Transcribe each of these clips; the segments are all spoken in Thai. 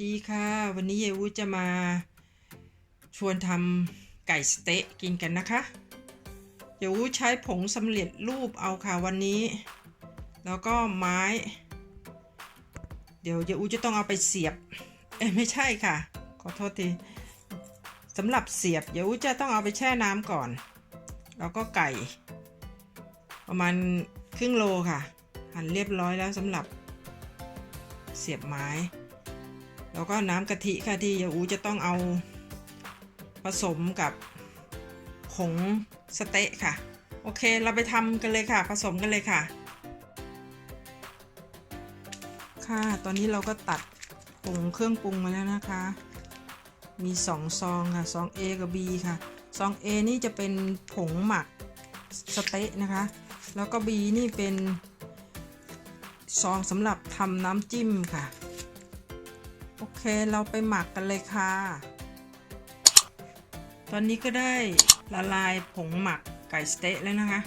ดีค่ะ วันนี้เยวุจะมาชวนทำไก่สเต๊ะกินกันนะคะ เยวุใช้ผงสำเร็จรูปเอาค่ะวันนี้ แล้วก็ไม้ เดี๋ยวเยวุจะต้องเอาไปเสียบ เอ้ไม่ใช่ค่ะ ขอโทษทีสำหรับเสียบ เยวุจะต้องเอาไปแช่น้ำก่อน แล้วก็ไก่ ประมาณครึ่งโลค่ะ หั่นเรียบร้อยแล้วสำหรับเสียบไม้ แล้วก็น้ำกะทิค่ะที่ยาอูจะต้องเอาผสมกับผงสเต๊ะค่ะ โอเคเราไปทำกันเลยค่ะ ผสมกันเลยค่ะ ค่ะ ตอนนี้เราก็ตัดผงเครื่องปรุงมาแล้วนะคะ มีสองซองค่ะซอง A กับ B ค่ะซอง A นี่จะเป็นผงหมักสเต๊ะนะคะ แล้วก็ B นี่เป็นซองสำหรับทำน้ำจิ้มค่ะ โอเคเราไปหมักกันเลยค่ะ ตอนนี้ก็ได้ละลายผงหมักไก่สเต๊ะแล้วนะคะ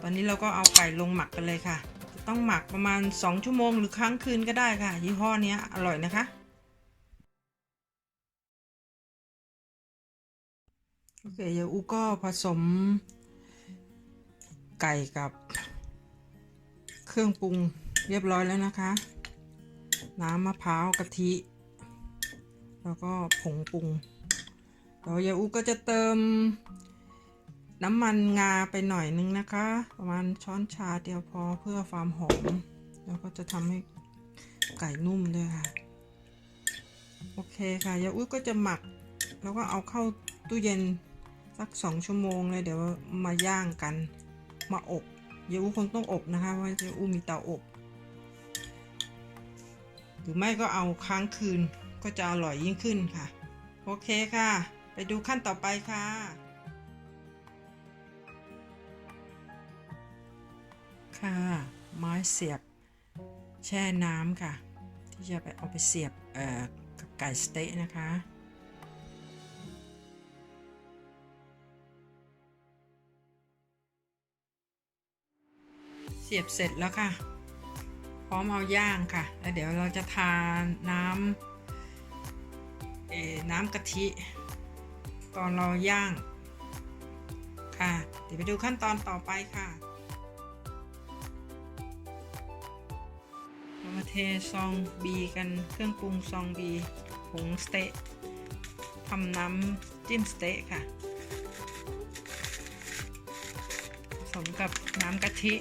ตอนนี้เราก็เอาไก่ลงหมักกันเลยค่ะจะต้องหมักประมาณ 2 ชั่วโมงหรือครั้งคืนก็ได้ค่ะ ยี่ห้อนี้อร่อยนะคะ โอเคเยอูก็ผสม ไก่กับเครื่องปรุงเรียบร้อยแล้วนะคะ น้ำมะพร้าวกะทิ แล้วก็ผงปรุงแล้วยาอูก็จะเติมน้ำมันงาไปหน่อยนึงนะคะ ประมาณช้อนชาเดียวพอเพื่อความหอม แล้วก็จะทำให้ไก่นุ่มด้วยค่ะ โอเคค่ะยาอูก็จะหมัก แล้วก็เอาเข้าตู้เย็นสักสองชั่วโมงเลยเดี๋ยวมาย่างกัน มาอบยาอูคงต้องอบนะคะเพราะยาอูมีเตาอบ หรือไม่ก็เอาค้างคืนก็จะอร่อยยิ่งขึ้นค่ะ โอเคค่ะ ไปดูขั้นต่อไปค่ะ ค่ะ ไม้เสียบแช่น้ำค่ะ ที่จะไปเอาไปเสียบเอ่อกับไก่สเต๊ะนะคะเสียบเสร็จแล้วค่ะ ร้อมเอาย่างค่ะแล้วเดี๋ยวเราจะทานน้ำเอ่อน้ำกะทิ ตอนเราย่าง ค่ะ เดี๋ยวไปดูขั้นตอนต่อไปค่ะเรามาเทซองบีกันเครื่องปรุงซองบีผงสเต๊ะทำน้ำจิ้มสเต๊ะค่ะผสมกับน้ำกะทิ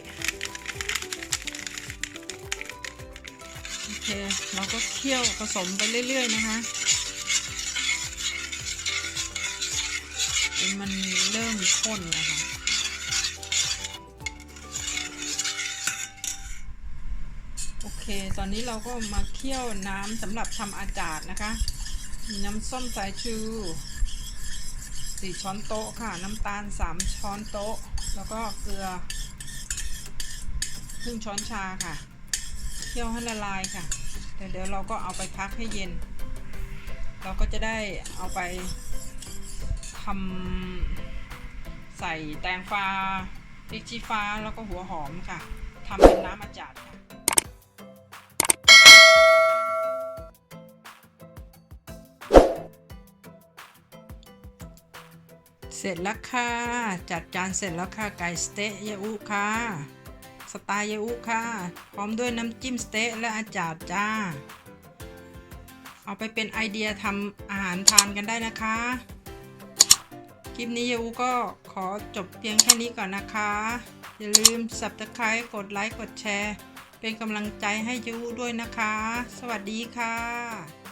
โอเค เราก็เคี่ยวผสมไปเรื่อย ๆ นะคะจนมันเริ่มข้นนะคะโอเค ตอนนี้เราก็มาเคี่ยวน้ำสำหรับทำอาจารย์นะคะมีน้ำส้มสายชูสี่ช้อนโต๊ะค่ะ น้ำตาลสามช้อนโต๊ะ แล้วก็เกลือครึ่งช้อนชาค่ะ เคี่ยวให้ละลายค่ะเดี๋ยวเดี๋ยวเราก็เอาไปพักให้เย็น เราก็จะได้เอาไปทำใส่แตงฟ้าพริกชี้ฟ้าแล้วก็หัวหอมค่ะทำเป็นน้ำอาจาดค่ะเสร็จแล้วค่ะ จัดจานเสร็จแล้วค่ะ ไก่สเต๊ะยาอุค่ะ สไตล์ยาอุค่ะ พร้อมด้วยน้ำจิ้มสเต๊ะและอาจารย์จ้า เอาไปเป็นไอเดียทำอาหารทานกันได้นะคะ คลิปนี้ยาอุก็ขอจบเพียงแค่นี้ก่อนนะคะ อย่าลืม subscribe กดไลค์กดแชร์ เป็นกำลังใจให้ยาอุด้วยนะคะ สวัสดีค่ะ